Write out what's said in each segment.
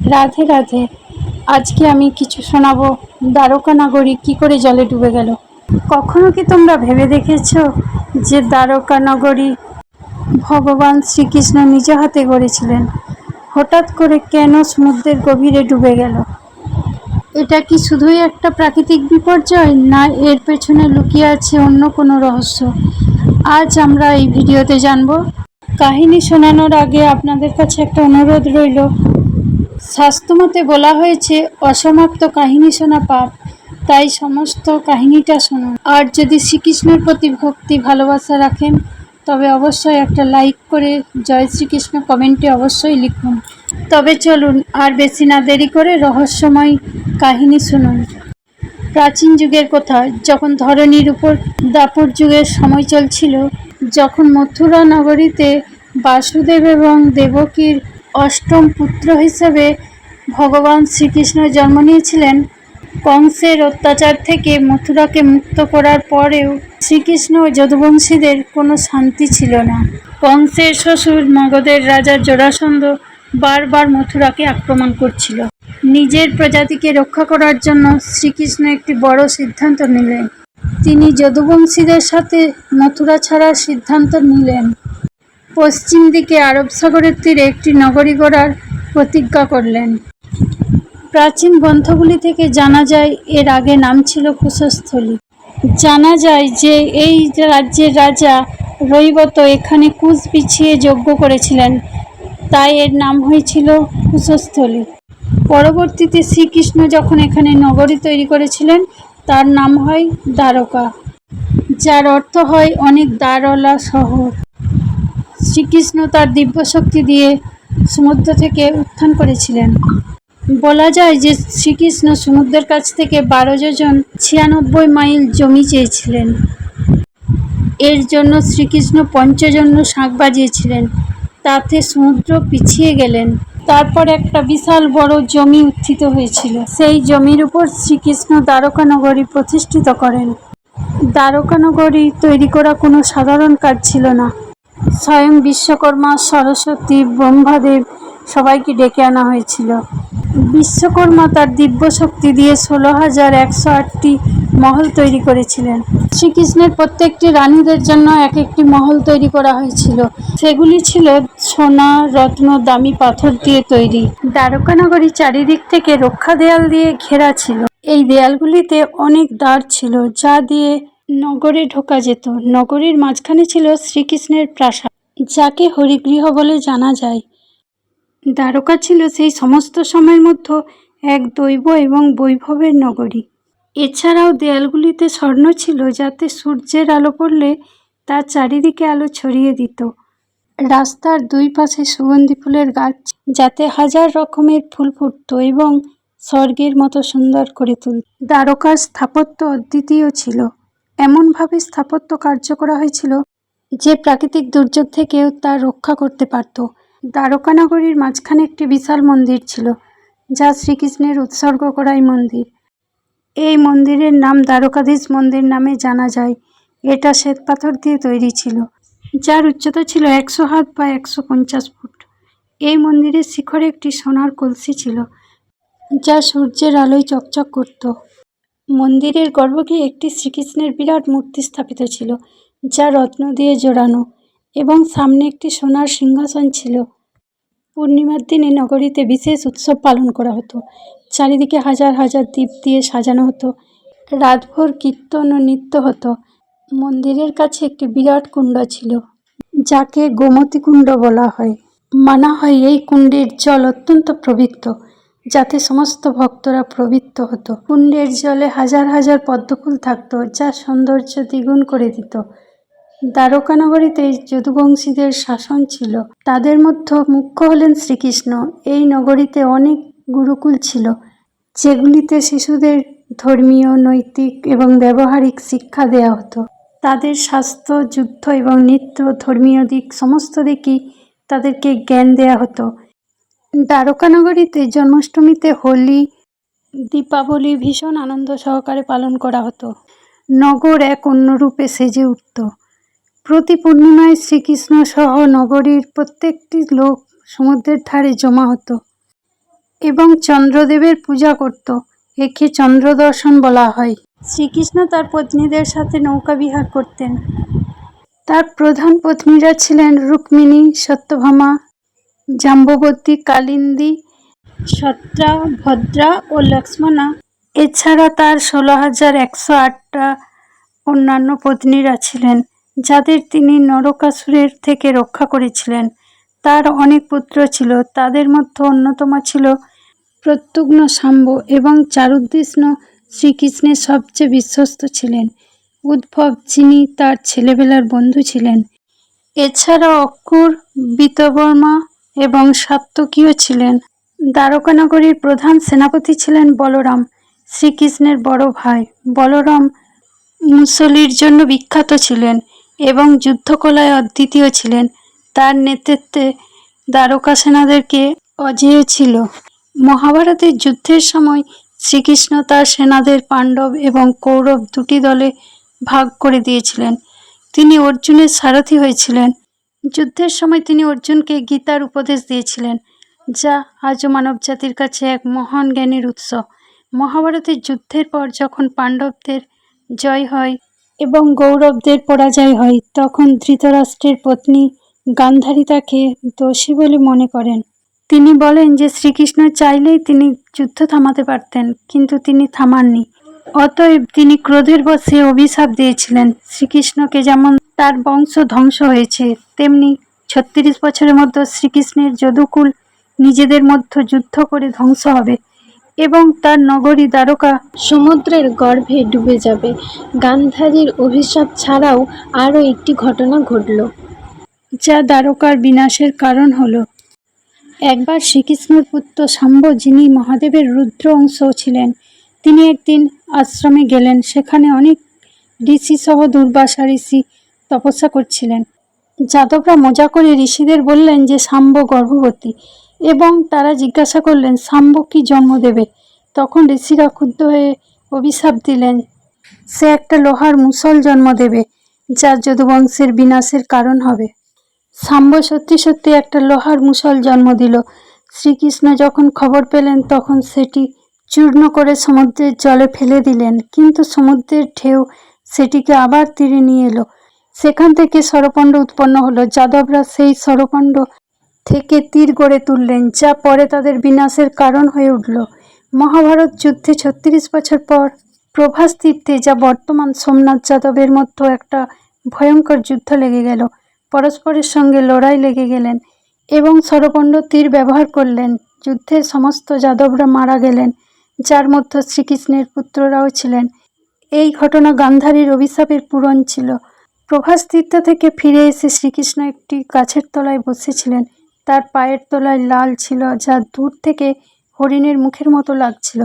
রাধে রাধে। আজকে আমি কিছু শোনাবো। দ্বারকা নগরী কী করে জলে ডুবে গেল? কখনো কি তোমরা ভেবে দেখেছ যে দ্বারকা নগরী ভগবান শ্রীকৃষ্ণ নিজ হাতে গড়েছিলেন? হঠাৎ করে কেন সমুদ্রের গভীরে ডুবে গেল? এটা কি শুধুই একটা প্রাকৃতিক বিপর্যয়, না এর পেছনে লুকিয়ে আছে অন্য কোনো রহস্য? আজ আমরা এই ভিডিওতে জানব। কাহিনী শোনানোর আগে আপনাদের কাছে একটা অনুরোধ রইল। শাস্ত্রমতে বলা হয়েছে, অসমাপ্ত কাহিনী শোনা পাপ। তাই সমস্ত কাহিনীটা শুনুন। আর যদি শ্রীকৃষ্ণের প্রতি ভক্তি, ভালোবাসা রাখেন, তবে অবশ্যই একটা লাইক করে জয় শ্রীকৃষ্ণ কমেন্টে অবশ্যই লিখুন। তবে চলুন, আর বেশি না দেরি করে রহস্যময় কাহিনী শুনুন। প্রাচীন যুগের কথা, যখন ধরনীর উপর দাপর যুগের সময় চলছিল, যখন মথুরা নগরীতে বাসুদেব এবং দেবকীর অষ্টম পুত্র হিসেবে ভগবান শ্রীকৃষ্ণ জন্ম নিয়েছিলেন। কংসের অত্যাচার থেকে মথুরাকে মুক্ত করার পরেও শ্রীকৃষ্ণ ও যদুবংশীদের কোনো শান্তি ছিল না। কংসের শ্বশুর মগধের রাজা জরাসন্ধ বারবার মথুরাকে আক্রমণ করছিল। নিজের প্রজাতিকে রক্ষা করার জন্য শ্রীকৃষ্ণ একটি বড় সিদ্ধান্ত নিলেন। তিনি যদুবংশীদের সাথে মথুরা ছাড়ার সিদ্ধান্ত নিলেন। পশ্চিম দিকে আরব সাগরের তীরে একটি নগরী গড়ার প্রতিজ্ঞা করলেন। প্রাচীন গ্রন্থগুলি থেকে জানা যায়, এর আগে নাম ছিল কুশস্থলী। জানা যায় যে, এই রাজ্যের রাজা রৈবত এখানে কুশ বিছিয়ে যজ্ঞ করেছিলেন। তাই এর নাম হয়েছিল কুশস্থলী। পরবর্তীতে শ্রীকৃষ্ণ যখন এখানে নগরী তৈরি করেছিলেন, তার নাম হয় দ্বারকা, যার অর্থ হয় অনেক দ্বারওয়ালা শহর। শ্রীকৃষ্ণ তার দিব্যশক্তি দিয়ে সমুদ্র থেকে উত্থান করেছিলেন। বলা যায় যে শ্রীকৃষ্ণ সমুদ্রের কাছ থেকে বারো যোজন ছিয়ানব্বই মাইল জমি চেয়েছিলেন। এর জন্য শ্রীকৃষ্ণ পঞ্চজন্য শাঁখ বাজিয়েছিলেন। তাতে সমুদ্র পিছিয়ে গেলেন। তারপর একটা বিশাল বড় জমি উত্থিত হয়েছিল। সেই জমির উপর শ্রীকৃষ্ণ দ্বারকা নগরী প্রতিষ্ঠিত করেন। দ্বারকা নগরী তৈরি করা কোনো সাধারণ কাজ ছিল না। স্বয়ং বিশ্বকর্মা সরস্বতী ব্রহ্মাদেব সবাইকে ডেকে আনা হয়েছিল। বিশ্বকর্মা তার দিব্য শক্তি দিয়ে ষোলো হাজার একশো আটটি মহল তৈরি করেছিলেন। শ্রীকৃষ্ণের প্রত্যেকটি রানীদের জন্য এক একটি মহল তৈরি করা হয়েছিল। সেগুলি ছিল সোনা, রত্ন, দামি পাথর দিয়ে তৈরি। দ্বারকানগরী চারিদিক থেকে রক্ষা দেয়াল দিয়ে ঘেরা ছিল। এই দেয়ালগুলিতে অনেক দ্বার ছিল, যা দিয়ে নগরে ঢোকা যেত। নগরীর মাঝখানে ছিল শ্রীকৃষ্ণের প্রাসাদ, যাকে হরিগৃহ বলে জানা যায়। দ্বারকা ছিল সেই সমস্ত সময়ের মধ্যে এক দৈব এবং বৈভবের নগরী। এছাড়াও দেয়ালগুলিতে স্বর্ণ ছিল, যাতে সূর্যের আলো পড়লে তার চারিদিকে আলো ছড়িয়ে দিত। রাস্তার দুই পাশে সুগন্ধি ফুলের গাছ, যাতে হাজার রকমের ফুল ফুটত এবং স্বর্গের মতো সুন্দর করে তুলত। দ্বারকার স্থাপত্য অদ্বিতীয় ছিল। এমনভাবে স্থাপত্য কার্য করা হয়েছিল যে প্রাকৃতিক দুর্যোগ থেকেও তা রক্ষা করতে পারত। দ্বারকানগরীর মাঝখানে একটি বিশাল মন্দির ছিল, যা শ্রীকৃষ্ণের উৎসর্গ করা এই মন্দির। এই মন্দিরের নাম দ্বারকাধীশ মন্দির নামে জানা যায়। এটা শ্বেতপাথর দিয়ে তৈরি ছিল, যার উচ্চতা ছিল একশো হাত বা একশো পঞ্চাশ ফুট। এই মন্দিরের শিখরে একটি সোনার কলসি ছিল, যা সূর্যের আলোয় চকচক করত। মন্দিরের গর্ভগৃহে একটি শ্রীকৃষ্ণের বিরাট মূর্তি স্থাপিত ছিল, যা রত্ন দিয়ে জোড়ানো এবং সামনে একটি সোনার সিংহাসন ছিল। পূর্ণিমার দিনে নগরীতে বিশেষ উৎসব পালন করা হতো। চারিদিকে হাজার হাজার দ্বীপ দিয়ে সাজানো হতো। রাতভর কীর্তন ও নৃত্য হতো। মন্দিরের কাছে একটি বিরাট কুণ্ড ছিল, যাকে গোমতী কুণ্ড বলা হয়। মানা হয় এই কুণ্ডের জল অত্যন্ত পবিত্র যাতে সমস্ত ভক্তরা প্রবৃত্ত হতো। কুণ্ডের জলে হাজার হাজার পদ্মফুল থাকতো, যা সৌন্দর্য দ্বিগুণ করে দিত। দ্বারকানগরীতে যদুবংশীদের শাসন ছিল। তাদের মধ্যে মুখ্য হলেন শ্রীকৃষ্ণ। এই নগরীতে অনেক গুরুকুল ছিল, যেগুলিতে শিশুদের ধর্মীয়, নৈতিক এবং ব্যবহারিক শিক্ষা দেওয়া হতো। তাদের স্বাস্থ্য, যুদ্ধ এবং নৃত্য, ধর্মীয় দিক, সমস্ত দিকই তাদেরকে জ্ঞান দেওয়া হতো। দ্বারকানগরীতে জন্মাষ্টমীতে হোলি, দীপাবলি ভীষণ আনন্দ সহকারে পালন করা হতো। নগর এক অন্য রূপে সেজে উঠত। প্রতি পূর্ণিমায় শ্রীকৃষ্ণ সহ নগরীর প্রত্যেকটি লোক সমুদ্রের ধারে জমা হতো এবং চন্দ্রদেবের পূজা করত, একে চন্দ্রদর্শন বলা হয়। শ্রীকৃষ্ণ তার পত্নীদের সাথে নৌকা বিহার করতেন। তার প্রধান পত্নীরা ছিলেন রুক্মিণী, সত্যভামা জাম্ববতী কালিন্দী সত্রা ভদ্রা ও লক্ষ্মণা, এছাড়া তার ষোলো হাজার একশো আটটা অন্যান্য পত্নীরা ছিলেন যাদের তিনি নরকাসুরের থেকে রক্ষা করেছিলেন। তার অনেক পুত্র ছিল, তাদের মধ্যে অন্যতম ছিল প্রত্যুগ্ন শাম্ব এবং চারুদৃষ্ণ শ্রীকৃষ্ণের সবচেয়ে বিশ্বস্ত ছিলেন। উদ্ভব যিনি তার ছেলেবেলার বন্ধু ছিলেন। এছাড়া অক্কুর বিতবর্মা এবং সাত্তকীয় ছিলেন। দ্বারকানগরীর প্রধান সেনাপতি ছিলেন বলরাম, শ্রীকৃষ্ণের বড় ভাই। বলরাম মুসলির জন্য বিখ্যাত ছিলেন এবং যুদ্ধকলায় অদ্বিতীয় ছিলেন। তার নেতৃত্বে দ্বারকা সেনাদেরকে অজেয় ছিল। মহাভারতের যুদ্ধের সময় শ্রীকৃষ্ণ তার সেনাদের পাণ্ডব এবং কৌরব দুটি দলে ভাগ করে দিয়েছিলেন। তিনি অর্জুনের সারথি হয়েছিলেন। যুদ্ধের সময় তিনি অর্জুনকে গীতার উপদেশ দিয়েছিলেন, যা আজও মানবজাতির কাছে এক মহান জ্ঞানের উৎস। মহাভারতের যুদ্ধের পর যখন পাণ্ডবদের জয় হয় এবং গৌরবদের পরাজয় হয়, তখন ধৃতরাষ্ট্রের পত্নী গান্ধারী তাকে দোষী বলে মনে করেন। তিনি বলেন যে শ্রীকৃষ্ণ চাইলেই তিনি যুদ্ধ থামাতে পারতেন, কিন্তু তিনি থামাননি। অতএব তিনি ক্রোধের বশে অভিশাপ দিয়েছিলেন। শ্রীকৃষ্ণকে যেমন তার বংশ ধ্বংস হয়েছে, তেমনি ছত্রিশ বছরের মধ্যে শ্রীকৃষ্ণের যদুকুল নিজেদের মধ্যে যুদ্ধ করে ধ্বংস হবে এবং তার নগরী দ্বারকা সমুদ্রের গর্ভে ডুবে যাবে। গান্ধারীর অভিশাপ ছাড়াও আরও একটি ঘটনা ঘটল, যা দ্বারকার বিনাশের কারণ হলো। একবার শ্রীকৃষ্ণর পুত্র শাম্ব যিনি মহাদেবের রুদ্র অংশ ছিলেন তিনি একদিন আশ্রমে গেলেন। সেখানে অনেক ঋষি সহ দুর্বাসা ঋষি তপস্যা করছিলেন। যাদবরা মজা করে ঋষিদের বললেন যে শাম্ব গর্ভবতী। এবং তারা জিজ্ঞাসা করলেন শাম্ব কি জন্ম দেবে? তখন ঋষিরা ক্ষুব্ধ হয়ে অভিশাপ দিলেন, সে একটা লোহার মুসল জন্ম দেবে যা যদুবংশের বিনাশের কারণ হবে। শাম্ব সত্যি সত্যি একটা লোহার মুসল জন্ম দিল। শ্রীকৃষ্ণ যখন খবর পেলেন, তখন সেটি চূর্ণ করে সমুদ্রের জলে ফেলে দিলেন, কিন্তু সমুদ্রের ঢেউ সেটিকে আবার তীরে নিয়ে এলো। সেখান থেকে সরপণ্ড উৎপন্ন হলো। যাদবরা সেই সরপণ্ড থেকে তীর গড়ে তুললেন, যা পরে তাদের বিনাশের কারণ হয়ে উঠল। মহাভারত যুদ্ধে ছত্রিশ বছর পর প্রভাস তীর্থে যা বর্তমান সোমনাথ যাদবের মধ্যে একটা ভয়ঙ্কর যুদ্ধ লেগে গেল। পরস্পরের সঙ্গে লড়াই লেগে গেলেন এবং সরপণ্ড তীর ব্যবহার করলেন। যুদ্ধে সমস্ত যাদবরা মারা গেলেন। যার মধ্যে শ্রীকৃষ্ণের পুত্ররাও ছিলেন। এই ঘটনা গান্ধারীর অভিশাপের পূরণ ছিল। প্রভাস তীর্থ থেকে ফিরে এসে শ্রীকৃষ্ণ একটি গাছের তলায় বসেছিলেন। তার পায়ের তলায় লাল ছিল, যা দূর থেকে হরিণের মুখের মতো লাগছিল।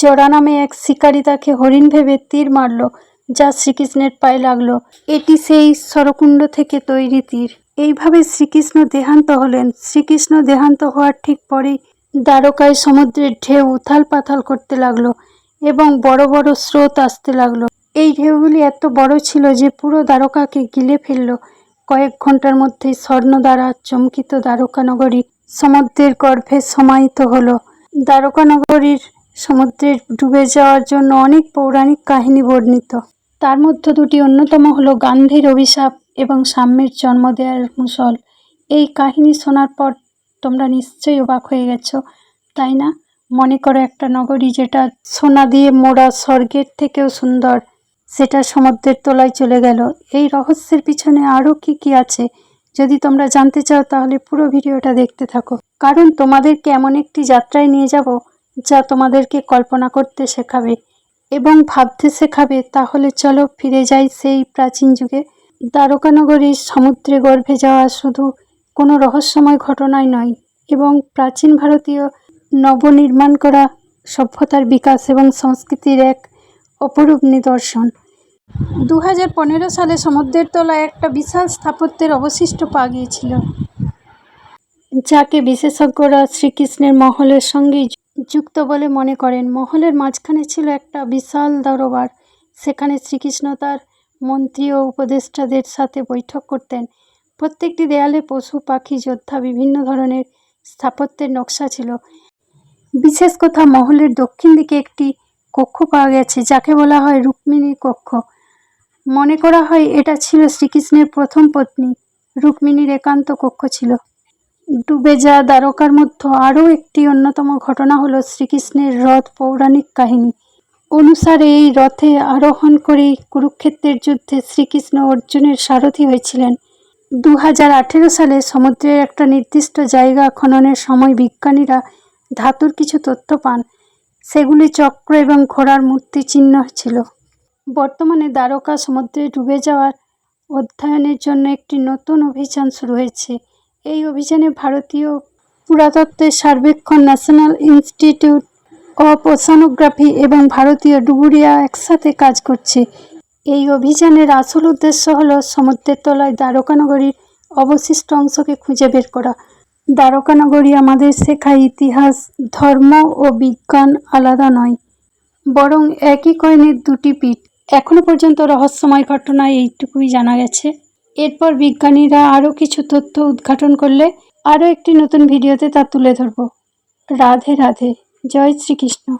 জরা নামে এক শিকারী তাকে হরিণ ভেবে তীর মারল, যা শ্রীকৃষ্ণের পায়ে লাগল। এটি সেই সরকুণ্ড থেকে তৈরি তীর। এইভাবে শ্রীকৃষ্ণ দেহান্ত হলেন। শ্রীকৃষ্ণ দেহান্ত হওয়ার ঠিক পরেই দ্বারকায় সমুদ্রের ঢেউ উথাল পাথাল করতে লাগল এবং বড় বড় স্রোত আসতে লাগল। এই ঢেউগুলি এত বড় ছিল যে পুরো দ্বারকাকে গিলে ফেলল। কয়েক ঘণ্টার মধ্যেই স্বর্ণ দ্বারা চমকিত দ্বারকা নগরী সমুদ্রের গর্ভে সমাহিত হলো। দ্বারকা নগরীর সমুদ্রে ডুবে যাওয়ার জন্য অনেক পৌরাণিক কাহিনী বর্ণিত। তার মধ্যে দুটি অন্যতম হলো গান্ধীর অভিশাপ এবং সাম্যের জন্ম দেওয়ার মুসল। এই কাহিনী শোনার পর তোমরা নিশ্চয়ই অবাক হয়ে গেছো, তাই না? মনে করো একটা নগরী যেটা সোনা দিয়ে মোড়া স্বর্গের থেকেও সুন্দর, সেটা সমুদ্রের তলায় চলে গেল। এই রহস্যের পিছনে আরও কি কি আছে? যদি তোমরা জানতে চাও, তাহলে পুরো ভিডিওটা দেখতে থাকো। কারণ তোমাদেরকে এমন একটি যাত্রায় নিয়ে যাব, যা তোমাদেরকে কল্পনা করতে শেখাবে এবং ভাবতে শেখাবে। তাহলে চলো ফিরে যাই সেই প্রাচীন যুগে। দ্বারকানগরীর সমুদ্রে গর্ভে যাওয়া শুধু কোনো রহস্যময় ঘটনাই নয় এবং প্রাচীন ভারতীয় নবনির্মাণ করা সভ্যতার বিকাশ এবং সংস্কৃতির এক অপরূপ নিদর্শন। দু হাজার পনেরো সালে সমুদ্রের তলায় একটা বিশাল স্থাপত্যের অবশিষ্ট পাওয়া গিয়েছিল, যাকে বিশেষজ্ঞরা শ্রীকৃষ্ণের মহলের সঙ্গে যুক্ত বলে মনে করেন। মহলের মাঝখানে ছিল একটা বিশাল দরবার, সেখানে শ্রীকৃষ্ণ তার মন্ত্রী ও উপদেষ্টাদের সাথে বৈঠক করতেন। প্রত্যেকটি দেয়ালে পশু, পাখি, যোদ্ধা বিভিন্ন ধরনের স্থাপত্যের নকশা ছিল। বিশেষ কথা মহলের দক্ষিণ দিকে একটি কক্ষ পাওয়া গেছে, যাকে বলা হয় রুক্মিণীর কক্ষ। মনে করা হয় এটা ছিল শ্রীকৃষ্ণের প্রথম পত্নী। রুক্মিণীর একান্ত কক্ষ ছিল। ডুবে যা দ্বারকার মধ্যে আরও একটি অন্যতম ঘটনা হলো শ্রীকৃষ্ণের রথ পৌরাণিক কাহিনী। অনুসারে এই রথে আরোহণ করেই কুরুক্ষেত্রের যুদ্ধে শ্রীকৃষ্ণ অর্জুনের সারথি হয়েছিলেন। দু হাজার আঠেরো সালে সমুদ্রের একটা নির্দিষ্ট জায়গা খননের সময় বিজ্ঞানীরা ধাতুর কিছু তথ্য পান। সেগুলি চক্র এবং ঘোড়ার মূর্তি চিহ্ন ছিল। বর্তমানে দ্বারকা সমুদ্রে ডুবে যাওয়ার অধ্যয়নের জন্য একটি নতুন অভিযান শুরু হয়েছে। এই অভিযানে ভারতীয় পুরাতত্ত্বের সার্বেক্ষণ ন্যাশনাল ইনস্টিটিউট অফ ওশানোগ্রাফি এবং ভারতীয় ডুবুরিয়া একসাথে কাজ করছে। এই অভিযানের আসল উদ্দেশ্য হলো সমুদ্রের তলায় দ্বারকানগরীর অবশিষ্ট অংশকে খুঁজে বের করা। দ্বারকানগরী আমাদের শেখায় ইতিহাস, ধর্ম ও বিজ্ঞান আলাদা নয়, বরং একই কয়েনের দুটি পিঠ। এখনও পর্যন্ত রহস্যময় ঘটনা এইটুকুই জানা গেছে। এরপর বিজ্ঞানীরা আরও কিছু তথ্য উদ্ঘাটন করলে আরও একটি নতুন ভিডিওতে তা তুলে ধরব। রাধে রাধে, জয় শ্রীকৃষ্ণ।